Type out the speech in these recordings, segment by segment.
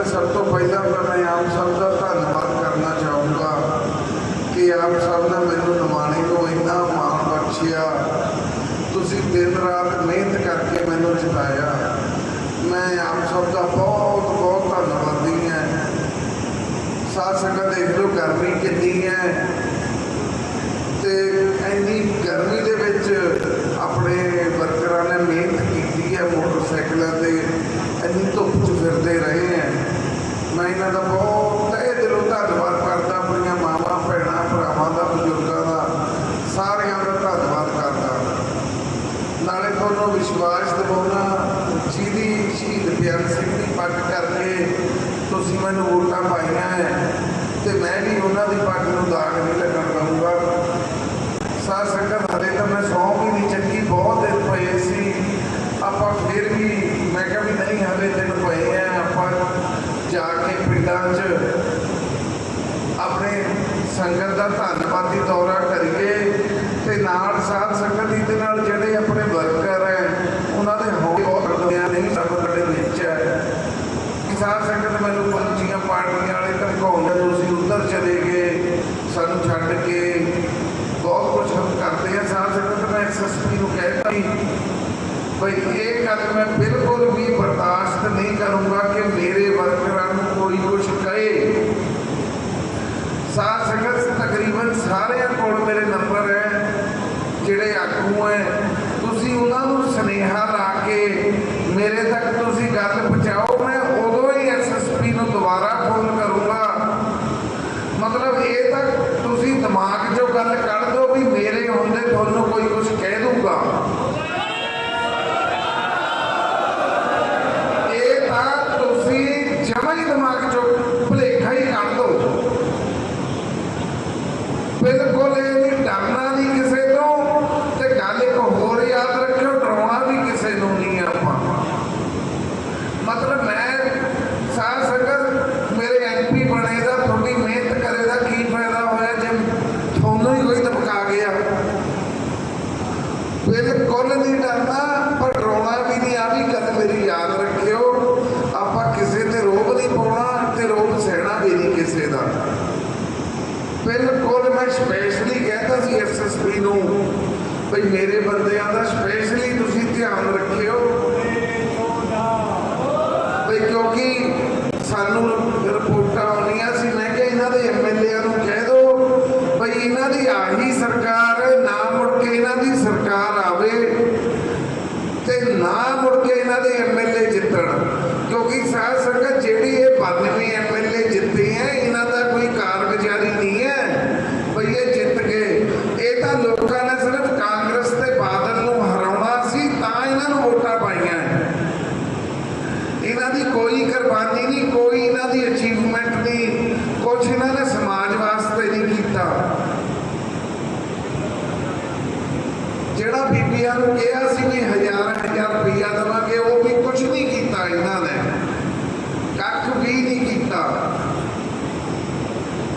ਸੰਗਤ ਸਭ ਤੋਂ ਪਹਿਲਾਂ ਤਾਂ ਮੈਂ ਆਪ ਸਭ ਦਾ ਧੰਨਵਾਦ ਕਰਨਾ ਚਾਹੂੰਗਾ ਕਿ ਆਪ ਸਭ ਨੇ ਮੈਨੂੰ ਨਿਮਾਣੀ ਨੂੰ ਇੰਨਾ ਮਾਣ ਬਖਸ਼ਿਆ। ਤੁਸੀਂ ਦਿਨ ਰਾਤ ਮਿਹਨਤ ਕਰਕੇ ਮੈਨੂੰ ਜਿਤਾਇਆ। ਮੈਂ ਆਪ ਸਭ ਦਾ ਬਹੁਤ ਬਹੁਤ ਧੰਨਵਾਦੀ ਹਾਂ। ਸਾਧ ਸੰਗਤ ਦੇਖ ਲਓ ਗਰਮੀ ਕਿੰਨੀ ਹੈ। ਤੇ ਇੰਨੀ ਗਰਮੀ ਦੇ ਵਿੱਚ ਆਪਣੇ ਵਰਕਰਾਂ ਨੇ ਮਿਹਨਤ ਕੀਤੀ ਹੈ ਮੋਟਰਸਾਈਕਲਾਂ ਤੇ ਇੰਨੀ ਧੁੱਪ 'ਚ ਫਿਰਦੇ ਰਹੇ ਹੈ ਮੈਂ ਇਹਨਾਂ ਦਾ ਬਹੁਤ ਤਹਿ ਦਿਲੋਂ ਧੰਨਵਾਦ ਕਰਦਾ ਆਪਣੀਆਂ ਮਾਵਾਂ ਭੈਣਾਂ ਭਰਾਵਾਂ ਦਾ ਬਜ਼ੁਰਗਾਂ ਦਾ ਸਾਰਿਆਂ ਦਾ ਧੰਨਵਾਦ ਕਰਦਾ ਨਾਲੇ ਤੁਹਾਨੂੰ ਵਿਸ਼ਵਾਸ ਦਿਵਾਉਣਾ ਜਿਹਦੀ ਸ਼ਹੀਦ ਬਿਆਨ ਸਿੰਘ ਦੀ ਪੱਗ ਕਰਕੇ ਤੁਸੀਂ ਮੈਨੂੰ ਵੋਟਾਂ ਪਾਈਆਂ ਹੈ ਤੇ ਮੈਂ ਵੀ ਉਹਨਾਂ ਦੀ ਪੱਗ ਨੂੰ ਦਾਗ ਨਹੀਂ ਲੱਗਣ ਦਊਂਗਾ। ਸਾਧ ਸੰਗਤ ਹਲੇ ਤਾਂ ਮੈਂ ਸੌਂ ਵੀ ਨਹੀਂ ਚੱਕੀ, ਬਹੁਤ ਦਿਨ ਪਏ ਸੀ। ਆਪਾਂ ਫਿਰ ਵੀ, ਮੈਂ ਕਿਹਾ ਵੀ ਨਹੀਂ ਹਲੇ ਦਿਨ ਪਏ ਆ ਆਪਾਂ ਜਾ ਕੇ ਪਿੰਡਾਂ 'ਚ ਆਪਣੇ ਸੰਗਤ ਦਾ ਧੰਨਵਾਦੀ ਦੌਰਾ ਕਰੀਏ ਤੇ ਨਾਲ ਸਾਧ ਸੰਗਤ ਜੀ ਦੇ ਨਾਲ ਜਿਹੜੇ ਆਪਣੇ ਵਰਕਰ ਹੈ ਉਹਨਾਂ ਦੇ ਹੌਲੀ ਬਹੁਤ ਦੁਨੀਆ ਨਹੀਂ ਸਭ ਸਾਡੇ ਵਿੱਚ ਹੈ ਸਾਧ ਸੰਗਤ ਮੈਨੂੰ ਪੰਚੀਆਂ ਪਾਰਟੀਆਂ ਵਾਲੇ ਧਮਕਾਉਂਦੇ ਤੁਸੀਂ ਉੱਧਰ ਚਲੇ ਗਏ ਸਾਨੂੰ ਛੱਡ ਕੇ ਬਹੁਤ ਕੁਝ ਹਮ ਕਰਦੇ ਆ ਸਾਧ ਸੰਗਤ ਮੈਂ ਐਸਐਸਪੀ ਨੂੰ ਕਹਿਤਾ ਸੀ। ਭਈ ਇਹ ਗੱਲ ਮੈਂ ਬਿਲਕੁਲ ਵੀ ਬਰਦਾਸ਼ਤ ਨਹੀਂ ਕਰੂੰਗਾ ਕਿ ਮੇਰੇ ਵਰਕਰਾਂ ਨੂੰ ਕੋਈ ਕੁਝ ਕਹੇ। ਸਾਧ ਸੰਗਤ ਤਕਰੀਬਨ ਸਾਰਿਆਂ ਕੋਲ ਮੇਰੇ ਨੰਬਰ ਹੈ, ਜਿਹੜੇ ਆਗੂ ਹੈ। ਤੁਸੀਂ ਉਹਨਾਂ ਨੂੰ ਸੁਨੇਹਾ ਲਾ ਕੇ ਮੇਰੇ ਤੱਕ ਤੁਸੀਂ ਗੱਲ ਪਹੁੰਚਾਓ, ਮੈਂ ਉਦੋਂ ਹੀ ਐਸਐਸਪੀ ਨੂੰ ਦੁਬਾਰਾ ਫੋਨ ਕਰੂੰਗਾ। ਮਤਲਬ ਇਹ ਤਾਂ ਤੁਸੀਂ ਦਿਮਾਗ 'ਚੋਂ ਗੱਲ ਕੱਢ ਦਿਓ ਵੀ ਮੇਰੇ ਹੁੰਦੇ ਤੁਹਾਨੂੰ ਕੋਈ ਕੁਝ ਕਹਿ ਦੂਗਾ ਇਹ ਤਾਂ ਤੁਸੀਂ ਜਮਾਂ ਹੀ ਦਿਮਾਗ 'ਚੋਂ ਭੁਲੇਖਾ ਹੀ ਕੱਢ ਦਿਓ ਬਿਲਕੁਲ ਇਹ ਨਹੀਂ ਡਰਨਾ ਨਹੀਂ ਕਿਸੇ ਤੋਂ ਤੇ ਗੱਲ ਇੱਕ ਹੋਰ ਯਾਦ ਰੱਖਿਓ ਡਰਾਉਣਾ ਵੀ ਕਿਸੇ ਨੂੰ ਨਹੀਂ ਆਪਾਂ ਮਤਲਬ ਮੈਂ ਸਾਧ ਸੰਗਤ ਮੇਰੇ ਐਮਪੀ ਬਣੇ ਦਾ ਤੁਹਾਡੀ ਮਿਹਨਤ ਕਰੇ ਦਾ ਕੀ ਫਾਇਦਾ ਹੋਇਆ ਜੇ ਤੁਹਾਨੂੰ ਹੀ ਕੋਈ ਧਮਕਾ ਗਿਆ ਬਿਲਕੁਲ ਨਹੀਂ ਡਰਨਾ ਪਰ ਡਰਾਉਣਾ ਵੀ ਨਹੀਂ ਆ ਵੀ ਗੱਲ ਮੇਰੀ ਯਾਦ ਰੱਖਿਓ। ਆਪਾਂ ਕਿਸੇ ਤੇ ਰੋਬ ਨਹੀਂ ਪਾਉਣਾ ਤੇ ਰੋਬ ਸਹਿਣਾ ਵੀ ਨਹੀਂ ਕਿਸੇ ਦਾ। ਬਿਲਕੁਲ ਮੈਂ ਸਪੈਸ਼ਲੀ ਕਹਿੰਦਾ ਸੀ ਐਸਐਸਪੀ ਨੂੰ ਭਈ ਮੇਰੇ ਬੰਦਿਆਂ ਦਾ ਸਪੈਸ਼ਲੀ ਤੁਸੀਂ ਧਿਆਨ ਰੱਖਿਓ। ਭਈ ਕਿਉਂਕਿ ਸਾਨੂੰ ਰਿਪੋਰਟ ਆਉਣੀਆਂ ਸੀ ਮੈਂ ਕਿਹਾ ਇਹਨਾਂ ਦੇ ਐਮਐਲਏਆਂ ਨੂੰ ਕਹਿ ਦਿਓ ਭਈ ਇਹਨਾਂ ਦੀ ਆਹੀ ਸਰਕਾਰ ਹੈ ਨਾ ਮੁੜ ਕੇ ਇਹਨਾਂ ਦੀ ਸਰਕਾਰ ਆਵੇ ਤੇ ਨਾ ਮੁੜ ਕੇ ਇਹਨਾਂ ਦੇ ਐਮਐਲਏ ਜਿੱਤਣ ਕਿਉਂਕਿ ਸਾਧ ਸੰਗਤ ਜਿਹੜੀ ਇਹ 92 ਐਮਐਲਏ ਜਿੱਤੇ ਹੈ ਇਹਨਾਂ ਦਾ ਕੋਈ ਕਾਰਗੁਜ਼ਾਰੀ ਨਹੀਂ ਹੈ ਭਈ ਇਹ ਜਿੱਤ ਗਏ ਇਹ ਤਾਂ ਲੋਕਾਂ ਨੇ ਸਿਰਫ ਕਾਂਗਰਸ ਤੇ ਬਾਦਲ ਨੂੰ ਹਰਾਉਣਾ ਸੀ ਤਾਂ ਇਹਨਾਂ ਨੂੰ ਵੋਟਾਂ ਪਾਈਆਂ ਹੈ। ਇਹਨਾਂ ਦੀ ਕੋਈ ਕੁਰਬਾਨੀ ਨਹੀਂ ਕੋਈ ਇਹਨਾਂ ਦੀ ਅਚੀਵਮੈਂਟ ਨਹੀਂ ਕੁਝ ਇਹਨਾਂ ਨੇ ਸਮਾਜ ਵਾਸਤੇ ਨਹੀਂ ਕੀਤਾ ਜਿਹੜਾ ਬੀਬੀਆਂ ਨੂੰ ਕਿਹਾ ਸੀ ਕਿ ਹਜ਼ਾਰ ਹਜ਼ਾਰ ਰੁਪਈਆ ਦੇਵਾਂਗੇ, ਉਹ ਵੀ ਕੁਝ ਨਹੀਂ ਕੀਤਾ ਇਹਨਾਂ ਨੇ। ਕੱਖ ਵੀ ਨਹੀਂ ਕੀਤਾ।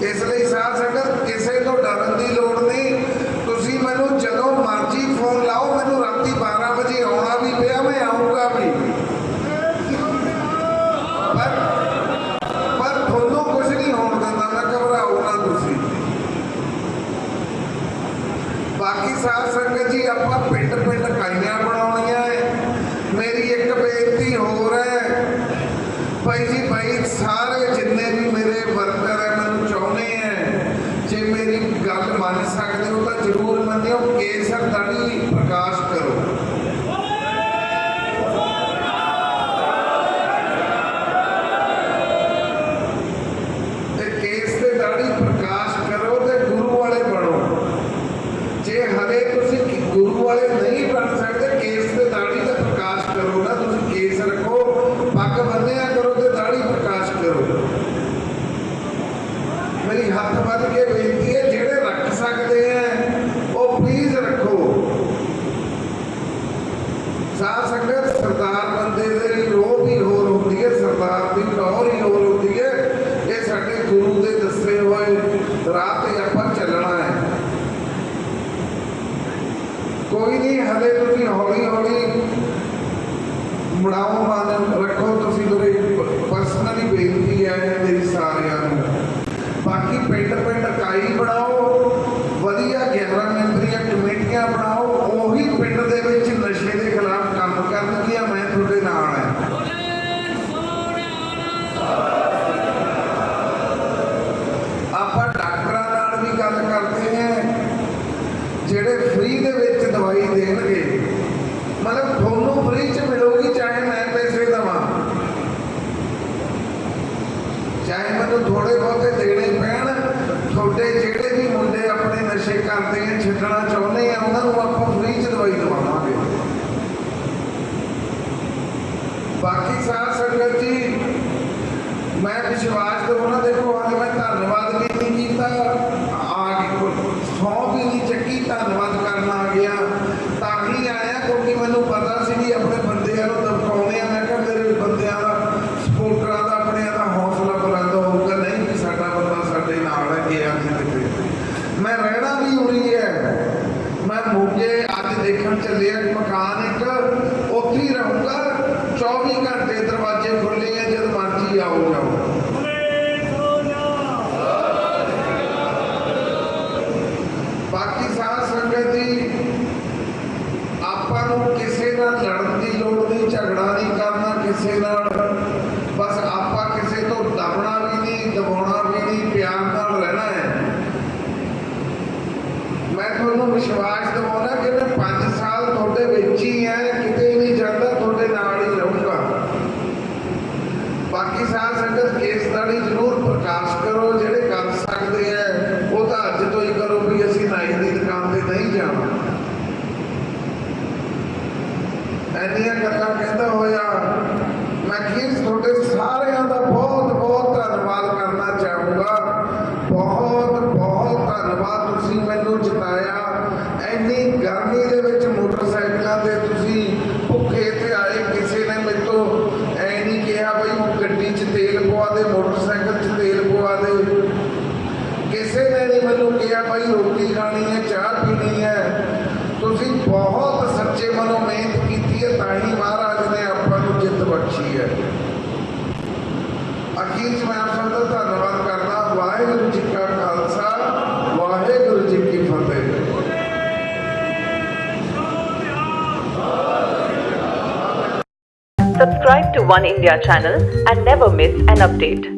ਇਸ ਲਈ ਸਾਧ ਸੰਗਤ, ਕਿਸੇ ਤੋਂ ਡਰਨ ਦੀ ਲੋੜ ਨਹੀਂ ਤੁਸੀਂ ਮੈਨੂੰ ਜਦੋਂ ਮਰਜ਼ੀ ਫੋਨ ਲਾਓ ਮੈਨੂੰ ਰਾਤੀ 12 ਵਜੇ ਆਉਣਾ ਵੀ ਪਿਆ ਮੈਂ ਆਉਂਗਾ ਵੀ ਪਰ ਪਰ ਤੁਹਾਨੂੰ ਕੁਝ ਨਹੀਂ ਹੋਣ ਦਿੰਦਾ ਮੈਂ ਘਬਰਾਓ ਨਾ ਤੁਸੀਂ ਬਾਕੀ ਸਾਧ ਸੰਗਤ ਜੀ, ਆਪਾਂ ਪਿੰਡ ਪਿੰਡ ਕਾਈਆਂ ਬਣਾਉਣੀਆਂ ਹੈ ਮੇਰੀ ਇੱਕ ਬੇਨਤੀ ਹੋਰ ਹੈ ਭਾਈ ਜੀ, ਭਾਈ, ਸਾਰੇ ਜਿੰਨੇ ਵੀ ਮੇਰੇ ਵਰਕਰ ਹੈ ਮੈਨੂੰ ਚਾਹੁੰਦੇ ਹੈ ਜੇ ਮੇਰੀ ਗੱਲ ਮੰਨ ਸਕਦੇ ਹੋ ਤਾਂ ਜ਼ਰੂਰ ਮੰਨਿਓ, ਕੇਸਰ ਦਾੜੀ ਪ੍ਰਕਾਸ਼ ਕੋਈ ਨਹੀਂ, ਹਲੇ ਤੁਸੀਂ ਹੌਲੀ ਹੌਲੀ ਮੁੜਾਓ ਮਨ, ਰੱਖੋ ਤੁਸੀਂ ਮੇਰੇ ਪਰਸਨਲੀ ਬੇਨਤੀ ਹੈ ਮੇਰੀ ਸਾਰਿਆਂ ਨੂੰ। ਬਾਕੀ ਪਿੰਡ ਪਿੰਡ ਕਾਈ ਬਣਾਓ, ਵਧੀਆ ਗੈਰਾਂ ਮੈਂਬਰੀਆਂ, ਕਮੇਟੀਆਂ ਬਣਾਓ, ਉਹੀ ਪਿੰਡ ਦੇ ਵਿੱਚ ਨਸ਼ੇ ਦੇ ਖਿਲਾਫ ਕੰਮ ਕਰਨਗੀਆਂ, ਮੈਂ ਤੁਹਾਡੇ ਨਾਲ ਹਾਂ। ਆਪਾਂ ਡਾਕਟਰਾਂ ਨਾਲ ਵੀ ਗੱਲ ਕਰਦੇ ਹਾਂ, ਜਿਹੜੇ ਫ੍ਰੀ ਦੇ ਵਿੱਚ ਦਵਾਈ ਦੇਣਗੇ। ਮਤਲਬ ਤੁਹਾਨੂੰ ਫ੍ਰੀ ਚ ਮਿਲੂਗੀ, ਚਾਹੇ ਮੈਂ ਪੈਸੇ ਦਵਾਂ। ਚਾਹੇ ਮੈਨੂੰ ਥੋੜੇ ਬਹੁਤੇ ਦੇਣੇ ਪੈਣ, ਤੁਹਾਡੇ ਜਿਹੜੇ ਵੀ ਮੁੰਡੇ ਆਪਣੇ ਨਸ਼ੇ ਕਰਦੇ ਆ, ਛੱਡਣਾ ਚਾਹੁੰਦੇ ਆ, ਉਹਨਾਂ ਨੂੰ ਆਪਾਂ ਫ੍ਰੀ ਚ ਦਵਾਈ ਦਵਾਵਾਂਗੇ। ਬਾਕੀ ਸਾਧ ਸੰਗਤ ਜੀ, ਮੈਂ ਵਿਸ਼ਵਾਸ ਕਰਉਣਾ ਦੇਖੋ ਹਾਂ ਮੈਂ ਧੰਨਵਾਦ ਵੀ ਨਾਲ ਕਿਤੇ ਮੈਂ ਰਹਿਣਾ ਵੀ ਉਰੀ ਹੈ ਮੈਂ ਮੋਗੇ ਅੱਜ ਦੇਖਣ ਚੱਲਿਆ ਮਕਾਨ ਇੱਕ। ਉੱਥੇ ਹੀ ਰਹੂੰਗਾ। 24 ਘੰਟੇ ਦਰਵਾਜ਼ੇ ਖੁੱਲੇ ਆ, ਜਦ ਮਰਜ਼ੀ ਆਓ ਜਾਓ। ਬਾਕੀ ਸਾਧ ਸੰਗਤ ਦੀ ਆਪਾਂ ਨੂੰ ਕਿਸੇ ਨਾਲ ਲੜਨ ਦੀ ਲੋੜ ਨਹੀਂ, ਝਗੜਾ ਨਹੀਂ ਕਰਨਾ ਕਿਸੇ ਨਾਲ। ਬਸ ਆਪਾਂ ਕਿਸੇ ਤੋਂ ਦਬਣਾ ਵੀ ਨਹੀਂ, ਦਬਾਉਣਾ ਵੀ ਨਹੀਂ ਪਿਆਰ ਨਾਲ ਰਹਿਣਾ ਹੈ ਮੈਂ ਤੁਹਾਨੂੰ ਵਿਸ਼ਵਾਸ ਦਿਵਾਉਣਾ ਕਿ ਮੈਂ 5 ਸਾਲ ਤੁਹਾਡੇ ਵਿੱਚ ਹੀ ਹੈ ਕਿਤੇ ਨਹੀਂ ਜਾਂਦਾ ਤੁਹਾਡੇ ਨਾਲ ਹੀ ਰਹੂੰਗਾ ਬਾਕੀ ਸਾਧ ਸੰਗਤ ਕੇਸਦਾੜੀ ਜ਼ਰੂਰ ਪ੍ਰਕਾਸ਼ ਕਰੋ ਜਿਹੜੇ ਕਰ ਸਕਦੇ ਆ ਉਹ ਤਾਂ ਅੱਜ ਤੋਂ ਹੀ ਕਰੋ ਵੀ ਅਸੀਂ ਨਾਈ ਦੀ ਦੁਕਾਨ ਤੇ ਨਹੀਂ ਜਾਣਾ ਐਨੀਆਂ ਗੱਲਾਂ ਕਹਿੰਦਾ ਹੋਇਆ ਮੈਂ ਖੀਰ ਤੁਹਾਡੇ ਸਾਰਿਆਂ ਦਾ ਬਹੁਤ ਬਹੁਤ ਧੰਨਵਾਦ ਕਰਨਾ ਚਾਹੂੰਗਾ ਬਹੁਤ ਬਹੁਤ ਧੰਨਵਾਦ ਤੁਸੀਂ ਮੈਨੂੰ ਜਿਤਾਇਆ ਐਨੀ ਗਰਮੀ ਦੇ ਵਿੱਚ ਮੋਟਰਸਾਈਕਲਾਂ ਤੇ ਤੁਸੀਂ ਭੁੱਖੇ ਤੇ ਆਏ ਕਿਸੇ ਨੇ ਮੈਨੂੰ ਐ ਨਹੀਂ ਕਿਹਾ ਬਈ ਉਹ ਗੱਡੀ 'ਚ ਤੇਲ ਪਵਾ ਦੇ ਮੋਟਰਸਾਈਕਲ 'ਚ ਤੇਲ ਪਵਾ ਦੇ ਕਿਸੇ ਨੇ ਨਹੀਂ ਮੈਨੂੰ ਕਿਹਾ ਭਾਈ ਰੋਟੀ ਖਾਣੀ ਹੈ ਚਾਹ ਪੀਣੀ ਹੈ ਤੁਸੀਂ ਬਹੁਤ ਸੱਚੇ ਮਨੋਂ ਮਿਹਨਤ ਕੀਤੀ ਹੈ ਤਾਂ ਹੀ ਮਹਾਰਾਜ ਨੇ ਆਪਾਂ ਨੂੰ ਜਿੱਤ ਬਖਸ਼ੀ ਹੈ ਅਖੀਰ 'ਚ ਮੈਂ ਆਪ ਸਭ ਦਾ ਧੰਨਵਾਦ ਕਰਦਾ ਵਾਹਿਗੁਰੂ ਜੀ ਕਾ ਖਾਲਸਾ ਵਾਹਿਗੁਰੂ ਜੀ ਕੀ ਫਤਿਹ Subscribe to One India channel and never miss an update.